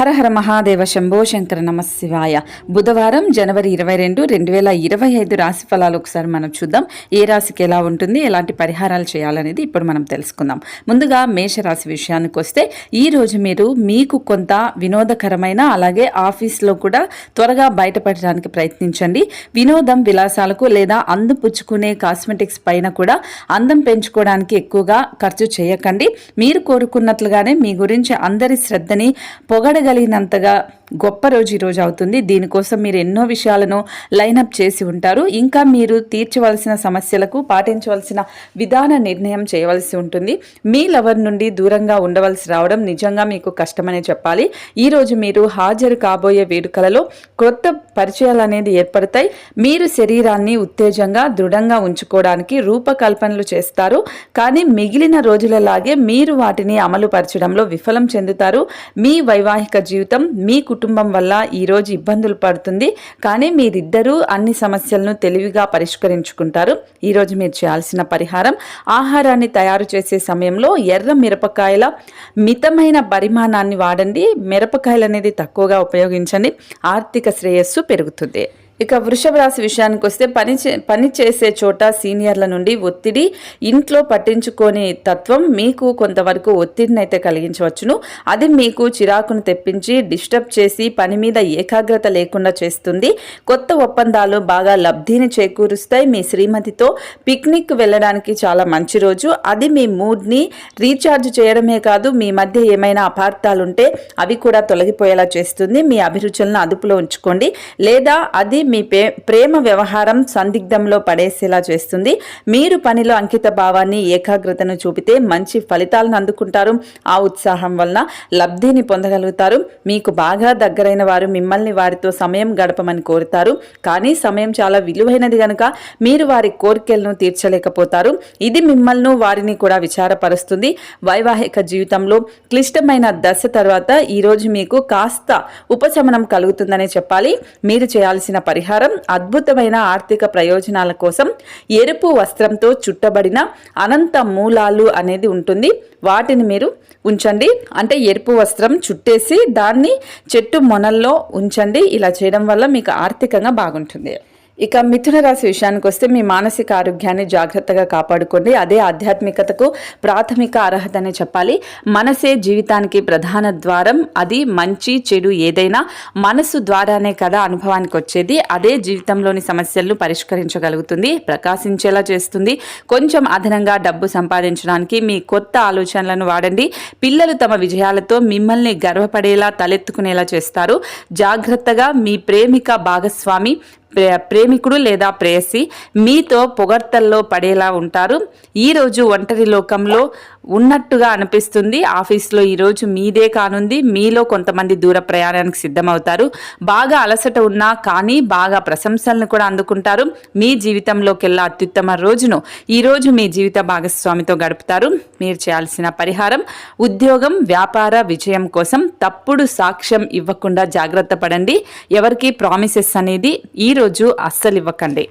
హరహర మహాదేవ శంభో శంకర నమశివాయ. బుధవారం జనవరి ఇరవై రెండు రెండు వేల ఇరవై ఐదు రాశి ఫలాలు ఒకసారి మనం చూద్దాం. ఏ రాశికి ఎలా ఉంటుంది ఎలాంటి పరిహారాలు చేయాలనేది ఇప్పుడు మనం తెలుసుకుందాం. ముందుగా మేషరాశి విషయానికి వస్తే ఈ రోజు మీరు మీకు కొంత వినోదకరమైన అలాగే ఆఫీస్లో కూడా త్వరగా బయటపడడానికి ప్రయత్నించండి. వినోదం విలాసాలకు లేదా అందం పుచ్చుకునే కాస్మెటిక్స్ పైన కూడా అందం పెంచుకోవడానికి ఎక్కువగా ఖర్చు చేయకండి. మీరు కోరుకున్నట్లుగానే మీ గురించి అందరి శ్రద్ధని చెప్పగలిగినంతగా గొప్ప రోజు ఈ రోజు అవుతుంది. దీనికోసం మీరు ఎన్నో విషయాలను లైనప్ చేసి ఉంటారు. ఇంకా మీరు తీర్చవలసిన సమస్యలకు పాటించవలసిన విధాన నిర్ణయం చేయవలసి ఉంటుంది. మీ లవర్ నుండి దూరంగా ఉండవలసి రావడం నిజంగా మీకు కష్టమనే చెప్పాలి. ఈ రోజు మీరు హాజరు కాబోయే వేడుకలలో క్రొత్త పరిచయాలు అనేది ఏర్పడతాయి. మీరు శరీరాన్ని ఉత్తేజంగా దృఢంగా ఉంచుకోవడానికి రూపకల్పనలు చేస్తారు. కానీ మిగిలిన రోజులలాగే మీరు వాటిని అమలు పరచడంలో విఫలం చెందుతారు. మీ వైవాహిక జీవితం మీ కుటుంబం వల్ల ఈరోజు ఇబ్బందులు పడుతుంది. కానీ మీరిద్దరూ అన్ని సమస్యలను తెలివిగా పరిష్కరించుకుంటారు. ఈరోజు మీరు చేయాల్సిన పరిహారం ఆహారాన్ని తయారు చేసే సమయంలో ఎర్ర మిరపకాయల మితమైన పరిమాణాన్ని వాడండి. మిరపకాయలు అనేది తక్కువగా ఉపయోగించండి. ఆర్థిక శ్రేయస్సు పెరుగుతుంది. ఇక వృషభ రాశి విషయానికి వస్తే పని చే పని చేసే చోట సీనియర్ల నుండి ఒత్తిడి ఇంట్లో పట్టించుకోని తత్వం మీకు కొంతవరకు ఒత్తిడిని అయితే కలిగించవచ్చును. అది మీకు చిరాకును తెప్పించి డిస్టర్బ్ చేసి పని మీద ఏకాగ్రత లేకుండా చేస్తుంది. కొత్త ఒప్పందాలు బాగా లబ్ధిని చేకూరుస్తాయి మీ శ్రీమతితో. పిక్నిక్ వెళ్ళడానికి చాలా మంచి రోజు. అది మీ మూడ్ని రీఛార్జ్ చేయడమే కాదు మీ మధ్య ఏమైనా అపార్థాలుంటే అవి కూడా తొలగిపోయేలా చేస్తుంది. మీ అభిరుచులను అదుపులో ఉంచుకోండి. లేదా అది మీ పే- ప్రేమ వ్యవహారం సందిగ్ధంలో పడేసేలా చేస్తుంది. మీరు పనిలో అంకిత భావాన్ని ఏకాగ్రతను చూపితే మంచి ఫలితాలను అందుకుంటారు. ఆ ఉత్సాహం వలన లబ్ధిని పొందగలుగుతారు. మీకు బాగా దగ్గరైన వారు మిమ్మల్ని వారితో సమయం గడపమని కోరుతారు. కానీ సమయం చాలా విలువైనది గనుక మీరు వారి కోరికలను తీర్చలేకపోతారు. ఇది మిమ్మల్ని వారిని కూడా విచారపరుస్తుంది. వైవాహిక జీవితంలో క్లిష్టమైన దశ తర్వాత ఈరోజు మీకు కాస్త ఉపశమనం కలుగుతుందనే చెప్పాలి. మీరు చేయాల్సిన పరిహారం అద్భుతమైన ఆర్థిక ప్రయోజనాల కోసం ఎరుపు వస్త్రంతో చుట్టబడిన అనంత మూలాలు అనేది ఉంటుంది. వాటిని మీరు ఉంచండి. అంటే ఎరుపు వస్త్రం చుట్టేసి దాన్ని చెట్టు మొనల్లో ఉంచండి. ఇలా చేయడం వల్ల మీకు ఆర్థికంగా బాగుంటుంది. ఇక మిథున రాశి విషయానికి వస్తే మీ మానసిక ఆరోగ్యాన్ని జాగ్రత్తగా కాపాడుకోండి. అదే ఆధ్యాత్మికతకు ప్రాథమిక అర్హత అని చెప్పాలి. మనసే జీవితానికి ప్రధాన ద్వారం. అది మంచి చెడు ఏదైనా మనసు ద్వారానే కదా అనుభవానికి వచ్చేది. అదే జీవితంలోని సమస్యలను పరిష్కరించగలుగుతుంది. ప్రకాశించేలా చేస్తుంది. కొంచెం అదనంగా డబ్బు సంపాదించడానికి మీ కొత్త ఆలోచనలను వాడండి. పిల్లలు తమ విజయాలతో మిమ్మల్ని గర్వపడేలా తలెత్తుకునేలా చేస్తారు. జాగ్రత్తగా మీ ప్రేమిక భాగస్వామి ప్రేమికుడు లేదా ప్రేయసి మీతో పొగడ్తల్లో పడేలా ఉంటారు. ఈరోజు ఒంటరి లోకంలో ఉన్నట్టుగా అనిపిస్తుంది. ఆఫీస్లో ఈరోజు మీదే కానుంది. మీలో కొంతమంది దూర ప్రయాణానికి సిద్ధమవుతారు. బాగా అలసట ఉన్నా కానీ బాగా ప్రశంసలను కూడా అందుకుంటారు. మీ జీవితంలోకెల్లా అత్యుత్తమ రోజును ఈరోజు మీ జీవిత భాగస్వామితో గడుపుతారు. మీరు చేయాల్సిన పరిహారం ఉద్యోగం వ్యాపార విజయం కోసం తప్పుడు సాక్ష్యం ఇవ్వకుండా జాగ్రత్త పడండి. ఎవరికి ప్రామిసెస్ అనేది ఈ రోజు అస్సలు ఇవ్వకండి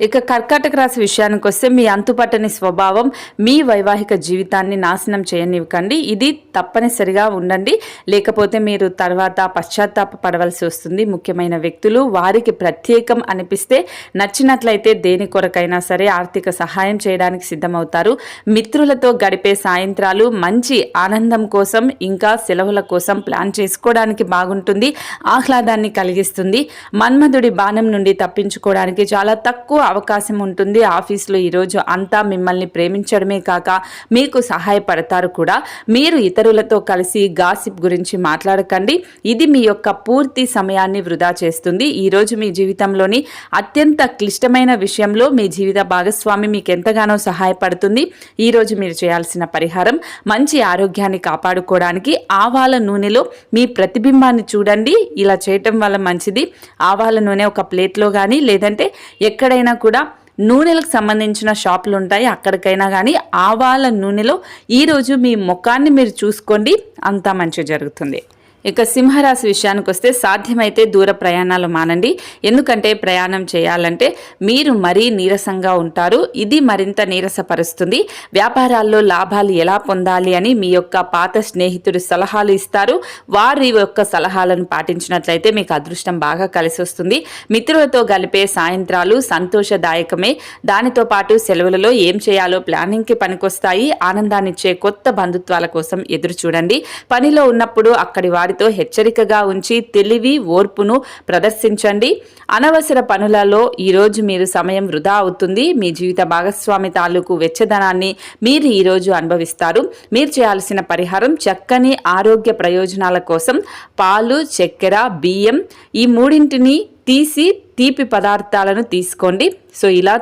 ఇక కర్కాటక రాశి విషయానికి వస్తే మీ అంతుపట్టని స్వభావం మీ వైవాహిక జీవితాన్ని నాశనం చేయనివ్వకండి. ఇది తప్పనిసరిగా ఉండండి. లేకపోతే మీరు తర్వాత పశ్చాత్తాప పడవలసి వస్తుంది. ముఖ్యమైన వ్యక్తులు వారికి ప్రత్యేకం అనిపిస్తే నచ్చినట్లయితే దేని కొరకైనా సరే ఆర్థిక సహాయం చేయడానికి సిద్ధమవుతారు. మిత్రులతో గడిపే సాయంత్రాలు మంచి ఆనందం కోసం ఇంకా సెలవుల కోసం ప్లాన్ చేసుకోవడానికి బాగుంటుంది. ఆహ్లాదాన్ని కలిగిస్తుంది. మన్మధుడి బాణం నుండి తప్పించుకోవడానికి చాలా తక్కువ అవకాశం ఉంటుంది. ఆఫీస్లో ఈరోజు అంతా మిమ్మల్ని ప్రేమించడమే కాక మీకు సహాయపడతారు కూడా. మీరు ఇతరులతో కలిసి గాసిప్ గురించి మాట్లాడకండి. ఇది మీ యొక్క పూర్తి సమయాన్ని వృధా చేస్తుంది. ఈరోజు మీ జీవితంలోని అత్యంత క్లిష్టమైన విషయంలో మీ జీవిత భాగస్వామి మీకు ఎంతగానో సహాయపడుతుంది. ఈరోజు మీరు చేయాల్సిన పరిహారం మంచి ఆరోగ్యాన్ని కాపాడుకోవడానికి ఆవాల నూనెలో మీ ప్రతిబింబాన్ని చూడండి. ఇలా చేయటం వల్ల మంచిది. ఆవాల నూనె ఒక ప్లేట్లో కానీ లేదంటే ఎక్కడైనా కూడా నూనెలకు సంబంధించిన షాపులు ఉంటాయి అక్కడికైనా కానీ ఆవాల నూనెలో ఈరోజు మీ ముఖాన్ని మీరు చూసుకోండి అంతా మంచి జరుగుతుంది. ఇక సింహరాశి విషయానికి వస్తే సాధ్యమైతే దూర ప్రయాణాలు మానండి. ఎందుకంటే ప్రయాణం చేయాలంటే మీరు మరీ నీరసంగా ఉంటారు. ఇది మరింత నీరసపరుస్తుంది. వ్యాపారాల్లో లాభాలు ఎలా పొందాలి అని మీ యొక్క పాత స్నేహితుడు సలహాలు ఇస్తారు. వారి యొక్క సలహాలను పాటించినట్లయితే మీకు అదృష్టం బాగా కలిసి వస్తుంది. మిత్రులతో గలిపే సాయంత్రాలు సంతోషదాయకమే. దానితో పాటు సెలవులలో ఏం చేయాలో ప్లానింగ్కి పనికొస్తాయి. ఆనందాన్నిచ్చే కొత్త బంధుత్వాల కోసం ఎదురు చూడండి పనిలో ఉన్నప్పుడు అక్కడి వారి వారితో హెచ్చరికగా ఉంచి తెలివి ఓర్పును ప్రదర్శించండి. అనవసర పనులలో ఈరోజు మీరు సమయం వృధా అవుతుంది. మీ జీవిత భాగస్వామి తాలూకు వెచ్చదనాన్ని మీరు ఈరోజు అనుభవిస్తారు. మీరు చేయాల్సిన పరిహారం చక్కని ఆరోగ్య ప్రయోజనాల కోసం పాలు చక్కెర బియ్యం ఈ మూడింటిని తీసి తీపి పదార్థాలను తీసుకోండి. సో ఇలా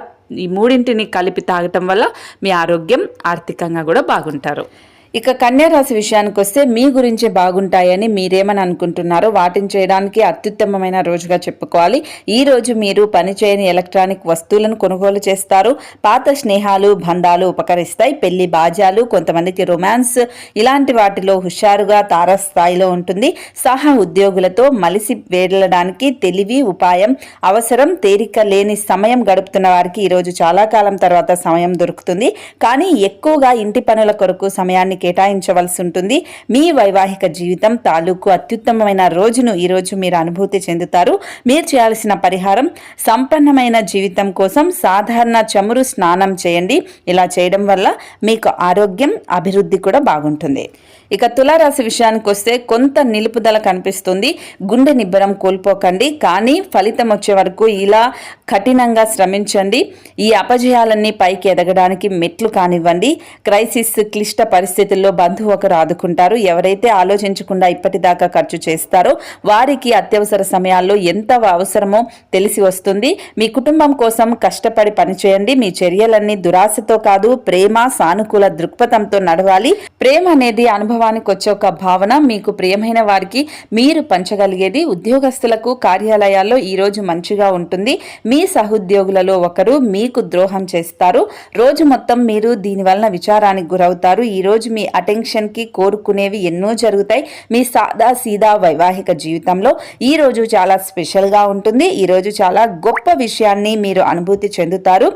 ఈ మూడింటిని కలిపి తాగటం వల్ల మీ ఆరోగ్యం ఆర్థికంగా కూడా బాగుంటారు. ఇక కన్యారాశి విషయానికి వస్తే మీ గురించే బాగుంటాయని మీరేమని అనుకుంటున్నారో వాటిని చేయడానికి అత్యుత్తమమైన రోజుగా చెప్పుకోవాలి. ఈ రోజు మీరు పనిచేయని ఎలక్ట్రానిక్ వస్తువులను కొనుగోలు చేస్తారు. పాత స్నేహాలు బంధాలు ఉపకరిస్తాయి. పెళ్ళి బాజాలు కొంతమందికి రొమాన్స్ ఇలాంటి వాటిలో హుషారుగా తారస్థాయిలో ఉంటుంది. సహా ఉద్యోగులతో మలిసి వేడలడానికి తెలివి ఉపాయం అవసరం తేరిక లేని సమయం గడుపుతున్న వారికి ఈరోజు చాలా కాలం తర్వాత సమయం దొరుకుతుంది. కానీ ఎక్కువగా ఇంటి పనుల కొరకు సమయాన్ని కేటాయించవలసి ఉంటుంది మీ వైవాహిక జీవితం తాలూకు అత్యుత్తమమైన రోజును ఈరోజు మీరు అనుభూతి చెందుతారు. మీరు చేయాల్సిన పరిహారం సంపన్నమైన జీవితం కోసం సాధారణ చమురు స్నానం చేయండి. ఇలా చేయడం వల్ల మీకు ఆరోగ్యం అభివృద్ధి కూడా బాగుంటుంది. ఇక తులారాశి విషయానికి వస్తే కొంత నిలుపుదల కనిపిస్తుంది. గుండె నిబ్బరం కోల్పోకండి. కానీ ఫలితం వచ్చే వరకు ఇలా కఠినంగా శ్రమించండి. ఈ అపజయాలన్నీ పైకి ఎదగడానికి మెట్లు కానివ్వండి. క్రైసిస్ క్లిష్ట పరిస్థితి పరిస్థితుల్లో బంధువు ఒకరు ఆదుకుంటారు ఎవరైతే ఆలోచించకుండా ఇప్పటిదాకా ఖర్చు చేస్తారో వారికి అత్యవసర సమయాల్లో ఎంత అవసరమో తెలిసి వస్తుంది. మీ కుటుంబం కోసం కష్టపడి పనిచేయండి. మీ చర్యలన్నీ దురాశతో కాదు ప్రేమ సానుకూల దృక్పథంతో నడవాలి. ప్రేమ అనేది అనుభవానికి వచ్చే ఒక భావన. మీకు ప్రియమైన వారికి మీరు పంచగలిగేది ఉద్యోగస్తులకు కార్యాలయాల్లో ఈరోజు మంచిగా ఉంటుంది. మీ సహోద్యోగులలో ఒకరు మీకు ద్రోహం చేస్తారు. రోజు మొత్తం మీరు దీనివలన విచారానికి గురవుతారు. ఈరోజు మీ మీ అటెన్షన్కి కోరుకునేవి ఎన్నో జరుగుతాయి. మీ సాదా సీదా వైవాహిక జీవితంలో ఈ రోజు చాలా స్పెషల్గా ఉంటుంది. ఈరోజు చాలా గొప్ప విషయాన్ని మీరు అనుభూతి చెందుతారు.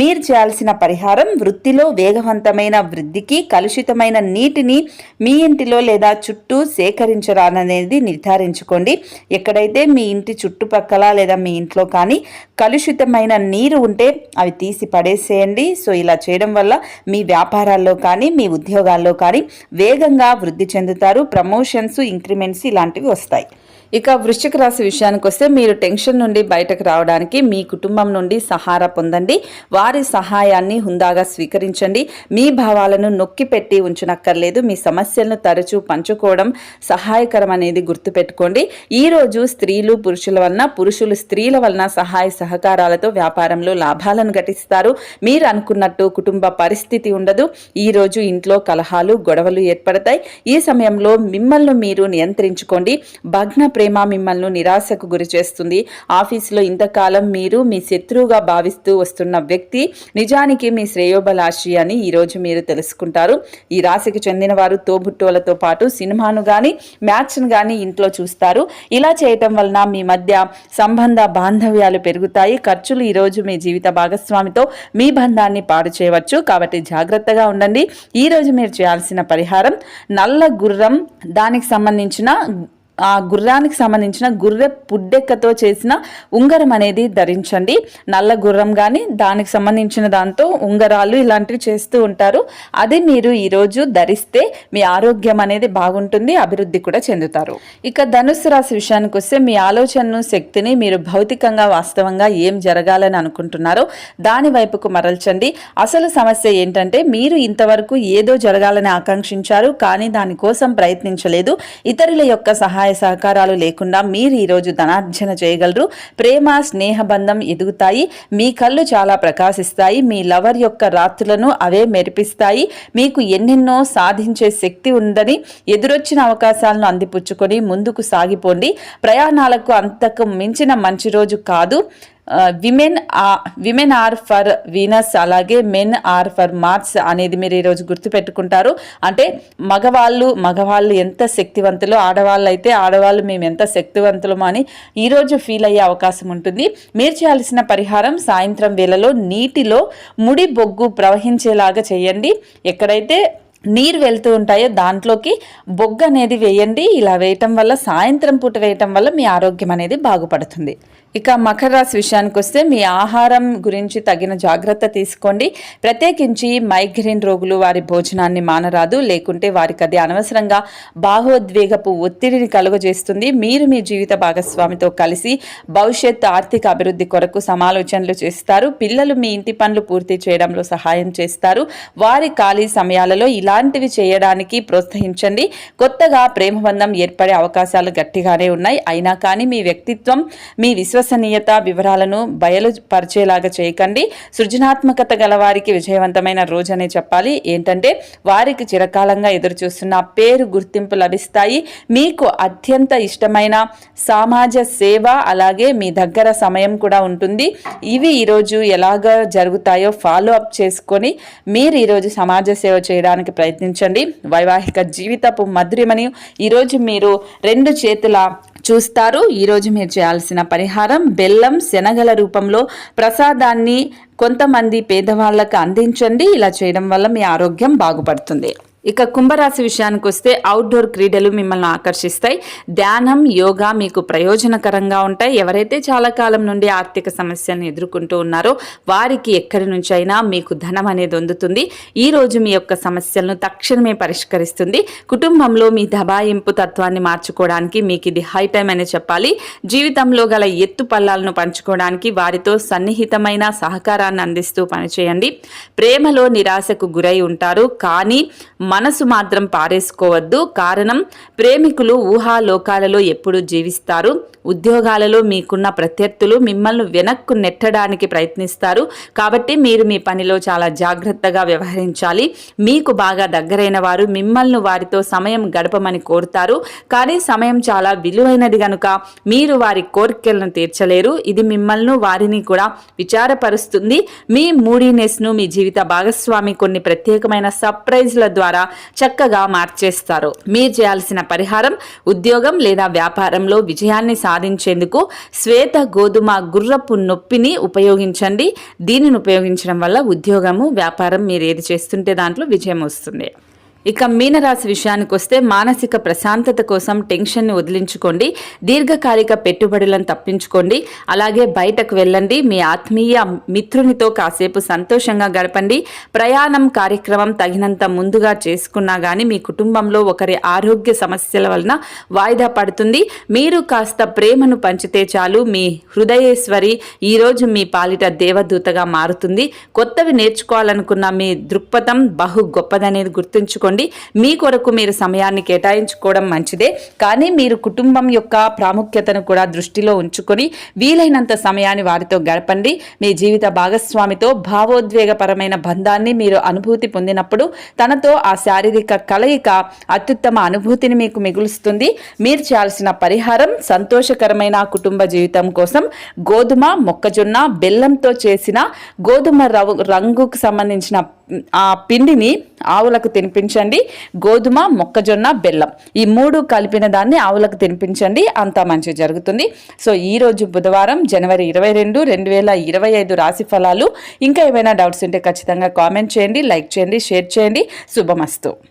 మీరు చేయాల్సిన పరిహారం వృత్తిలో వేగవంతమైన వృద్ధికి కలుషితమైన నీటిని మీ ఇంటిలో లేదా చుట్టూ సేకరించరాననేది నిర్ధారించుకోండి. ఎక్కడైతే మీ ఇంటి చుట్టుపక్కల లేదా మీ ఇంట్లో కానీ కలుషితమైన నీరు ఉంటే అవి తీసి పడేసేయండి. సో ఇలా చేయడం వల్ల మీ వ్యాపారాల్లో కానీ మీ ఉద్యోగాల్లో కానీ వేగంగా వృద్ధి చెందుతారు. ప్రమోషన్స్ ఇంక్రిమెంట్స్ ఇలాంటివి వస్తాయి. ఇక వృశ్చిక రాశి విషయానికి వస్తే మీరు టెన్షన్ నుండి బయటకు రావడానికి మీ కుటుంబం నుండి సహారా పొందండి. వారి సహాయాన్ని హుందాగా స్వీకరించండి. మీ భావాలను నొక్కి పెట్టి ఉంచనక్కర్లేదు. మీ సమస్యలను తరచూ పంచుకోవడం సహాయకరం అనేది గుర్తుపెట్టుకోండి. ఈ రోజు స్త్రీలు పురుషుల వలన పురుషులు స్త్రీల వలన సహాయ సహకారాలతో వ్యాపారంలో లాభాలను గటిస్తారు మీరు అనుకున్నట్టు కుటుంబ పరిస్థితి ఉండదు. ఈ రోజు ఇంట్లో కలహాలు గొడవలు ఏర్పడతాయి. ఈ సమయంలో మిమ్మల్ని మీరు నియంత్రించుకోండి. భగ్న ప్రేమ మిమ్మల్ని నిరాశకు గురి చేస్తుంది. ఆఫీసులో ఇంతకాలం మీరు మీ శత్రువుగా భావిస్తూ వస్తున్న వ్యక్తి నిజానికి మీ శ్రేయోబలాషి అని ఈరోజు మీరు తెలుసుకుంటారు. ఈ రాశికి చెందిన వారు తోబుట్టువులతో పాటు సినిమాను కానీ మ్యాచ్ను కానీ ఇంట్లో చూస్తారు. ఇలా చేయటం వలన మీ మధ్య సంబంధ బాంధవ్యాలు పెరుగుతాయి. ఖర్చులు ఈరోజు మీ జీవిత భాగస్వామితో మీ బంధాన్ని పాడు చేయవచ్చు. కాబట్టి జాగ్రత్తగా ఉండండి. ఈరోజు మీరు చేయాల్సిన పరిహారం నల్ల గుర్రం. దానికి సంబంధించిన ఆ గుర్రానికి సంబంధించిన గుర్రె పుడ్డెక్కతో చేసిన ఉంగరం అనేది ధరించండి. నల్ల గుర్రం కానీ దానికి సంబంధించిన దాంతో ఉంగరాలు ఇలాంటివి చేస్తూ ఉంటారు. అది మీరు ఈరోజు ధరిస్తే మీ ఆరోగ్యం అనేది బాగుంటుంది అభివృద్ధి కూడా చెందుతారు. ఇక ధనుసు రాశి విషయానికి వస్తే మీ ఆలోచనను శక్తిని మీరు భౌతికంగా వాస్తవంగా ఏం జరగాలని అనుకుంటున్నారో దాని వైపుకు మరల్చండి. అసలు సమస్య ఏంటంటే మీరు ఇంతవరకు ఏదో జరగాలని ఆకాంక్షించారు కానీ దానికోసం ప్రయత్నించలేదు. ఇతరుల యొక్క సహాయం సహాయ సహకారాలు లేకుండా మీరు ఈరోజు ధనార్జన చేయగలరు. ప్రేమ స్నేహబంధం ఎదుగుతాయి. మీ కళ్ళు చాలా ప్రకాశిస్తాయి. మీ లవర్ యొక్క రాత్రులను అవే మెరిపిస్తాయి. మీకు ఎన్నెన్నో సాధించే శక్తి ఉందని ఎదురొచ్చిన అవకాశాలను అందిపుచ్చుకొని ముందుకు సాగిపోండి. ప్రయాణాలకు అంతకు మించిన మంచి రోజు కాదు. Women women are for Venus అలాగే మెన్ ఆర్ ఫర్ మార్స్ అనేది మీరు ఈరోజు గుర్తుపెట్టుకుంటారు. అంటే మగవాళ్ళు మగవాళ్ళు ఎంత శక్తివంతులు ఆడవాళ్ళు అయితే ఆడవాళ్ళు మేము ఎంత శక్తివంతులమో అని ఈరోజు ఫీల్ అయ్యే అవకాశం ఉంటుంది. మీరు చేయాల్సిన పరిహారం సాయంత్రం వేళలో నీటిలో ముడి బొగ్గు ప్రవహించేలాగా చేయండి. ఎక్కడైతే నీరు వెళ్తూ ఉంటాయో దాంట్లోకి బొగ్గు అనేది వేయండి. ఇలా వేయటం వల్ల సాయంత్రం పూట వేయటం వల్ల మీ ఆరోగ్యం అనేది బాగుపడుతుంది. ఇక మకర రాశి విషయానికి వస్తే మీ ఆహారం గురించి తగిన జాగ్రత్త తీసుకోండి. ప్రత్యేకించి మైగ్రేన్ రోగులు వారి భోజనాన్ని మానరాదు. లేకుంటే వారికి అది అనవసరంగా భావోద్వేగపు ఒత్తిడిని కలుగజేస్తుంది. మీరు మీ జీవిత భాగస్వామితో కలిసి భవిష్యత్ ఆర్థిక అభివృద్ధి కొరకు సమాలోచనలు చేస్తారు. పిల్లలు మీ ఇంటి పనులు పూర్తి చేయడంలో సహాయం చేస్తారు. వారి ఖాళీ సమయాలలో ఇలాంటివి చేయడానికి ప్రోత్సహించండి. కొత్తగా ప్రేమబంధం ఏర్పడే అవకాశాలు గట్టిగానే ఉన్నాయి. అయినా కానీ మీ వ్యక్తిత్వం మీ విశ్వ విశ్వసనీయత వివరాలను బయలుపరిచేలాగా చేయకండి. సృజనాత్మకత గల వారికి విజయవంతమైన రోజనే చెప్పాలి. ఏంటంటే వారికి చిరకాలంగా ఎదురు చూస్తున్న పేరు గుర్తింపు లభిస్తాయి. మీకు అత్యంత ఇష్టమైన సమాజ సేవ అలాగే మీ దగ్గర సమయం కూడా ఉంటుంది. ఇవి ఈరోజు ఎలాగ జరుగుతాయో ఫాలో అప్ చేసుకొని మీరు ఈరోజు సమాజ సేవ చేయడానికి ప్రయత్నించండి. వైవాహిక జీవితపు మధురిమని ఈరోజు మీరు రెండు చేతుల చూస్తారు. ఈరోజు మీరు చేయాల్సిన పరిహారం బెల్లం శనగల రూపంలో ప్రసాదాన్ని కొంతమంది పేదవాళ్ళకు అందించండి. ఇలా చేయడం వల్ల మీ ఆరోగ్యం బాగుపడుతుంది. ఇక కుంభరాశి విషయానికి వస్తే అవుట్డోర్ క్రీడలు మిమ్మల్ని ఆకర్షిస్తాయి. ధ్యానం యోగా మీకు ప్రయోజనకరంగా ఉంటాయి. ఎవరైతే చాలా కాలం నుండి ఆర్థిక సమస్యను ఎదుర్కొంటూ ఉన్నారో వారికి ఎక్కడి నుంచి అయినా మీకు ధనం అనేది అందుతుంది. ఈ రోజు మీ యొక్క సమస్యలను తక్షణమే పరిష్కరిస్తుంది. కుటుంబంలో మీ దబాయింపు తత్వాన్ని మార్చుకోవడానికి మీకు ఇది హై టైం అనే చెప్పాలి. జీవితంలో గల ఎత్తు పల్లాలను పంచుకోవడానికి వారితో సన్నిహితమైన సహకారాన్ని అందిస్తూ పనిచేయండి. ప్రేమలో నిరాశకు గురై ఉంటారు. కానీ మనసు మాత్రం పారేసుకోవద్దు. కారణం ప్రేమికులు ఊహాలోకాలలో ఎప్పుడు జీవిస్తారు. ఉద్యోగాలలో మీకున్న ప్రత్యర్థులు మిమ్మల్ని వెనక్కు నెట్టడానికి ప్రయత్నిస్తారు. కాబట్టి మీరు మీ పనిలో చాలా జాగ్రత్తగా వ్యవహరించాలి. మీకు బాగా దగ్గరైన వారు మిమ్మల్ని వారితో సమయం గడపమని కోరుతారు. కానీ సమయం చాలా విలువైనది గనుక మీరు వారి కోరికలను తీర్చలేరు. ఇది మిమ్మల్ని వారిని కూడా విచారపరుస్తుంది. మీ మూడీనెస్ను మీ జీవిత భాగస్వామి కొన్ని ప్రత్యేకమైన సర్ప్రైజ్ల ద్వారా చక్కగా మార్చేస్తారు మీరు చేయాల్సిన పరిహారం ఉద్యోగం లేదా వ్యాపారంలో విజయాన్ని సాధించేందుకు శ్వేత గోధుమ గుర్రపు నొప్పిని ఉపయోగించండి. దీనిని ఉపయోగించడం వల్ల ఉద్యోగము వ్యాపారం మీరు ఏది చేస్తుంటే దాంట్లో విజయం వస్తుంది. ఇక మీనరాశి విషయానికి వస్తే మానసిక ప్రశాంతత కోసం టెన్షన్ని వదిలించుకోండి. దీర్ఘకాలిక పెట్టుబడులను తప్పించుకోండి. అలాగే బయటకు వెళ్ళండి. మీ ఆత్మీయ మిత్రునితో కాసేపు సంతోషంగా గడపండి. ప్రయాణం కార్యక్రమం తగినంత ముందుగా చేసుకున్నా కానీ మీ కుటుంబంలో ఒకరి ఆరోగ్య సమస్యల వలన వాయిదా పడుతుంది. మీరు కాస్త ప్రేమను పంచితే చాలు. మీ హృదయేశ్వరి ఈరోజు మీ పాలిట దేవదూతగా మారుతుంది. కొత్తవి నేర్చుకోవాలనుకున్న మీ దృక్పథం బహు గొప్పదనేది గుర్తుంచుకోండి. చేసుకోండి. మీ కొరకు మీరు సమయాన్ని కేటాయించుకోవడం మంచిదే. కానీ మీరు కుటుంబం యొక్క ప్రాముఖ్యతను కూడా దృష్టిలో ఉంచుకొని వీలైనంత సమయాన్ని వారితో గడపండి. మీ జీవిత భాగస్వామితో భావోద్వేగపరమైన బంధాన్ని మీరు అనుభూతి పొందినప్పుడు తనతో ఆ శారీరక కలయిక అత్యుత్తమ అనుభూతిని మీకు మిగులుస్తుంది. మీరు చేయాల్సిన పరిహారం సంతోషకరమైన కుటుంబ జీవితం కోసం గోధుమ మొక్కజొన్న బెల్లంతో చేసిన గోధుమ రంగుకు సంబంధించిన ఆ పిండిని ఆవులకు తినిపించండి. గోధుమ మొక్కజొన్న బెల్లం. ఈ మూడు కలిపిన దాన్ని ఆవులకు తినిపించండి. అంతా మంచి జరుగుతుంది. సో ఈరోజు బుధవారం జనవరి ఇరవై రెండు రెండు వేల ఇరవై ఐదు రాశి ఫలాలు. ఇంకా ఏమైనా డౌట్స్ ఉంటే ఖచ్చితంగా కామెంట్ చేయండి లైక్ చేయండి షేర్ చేయండి. శుభమస్తు.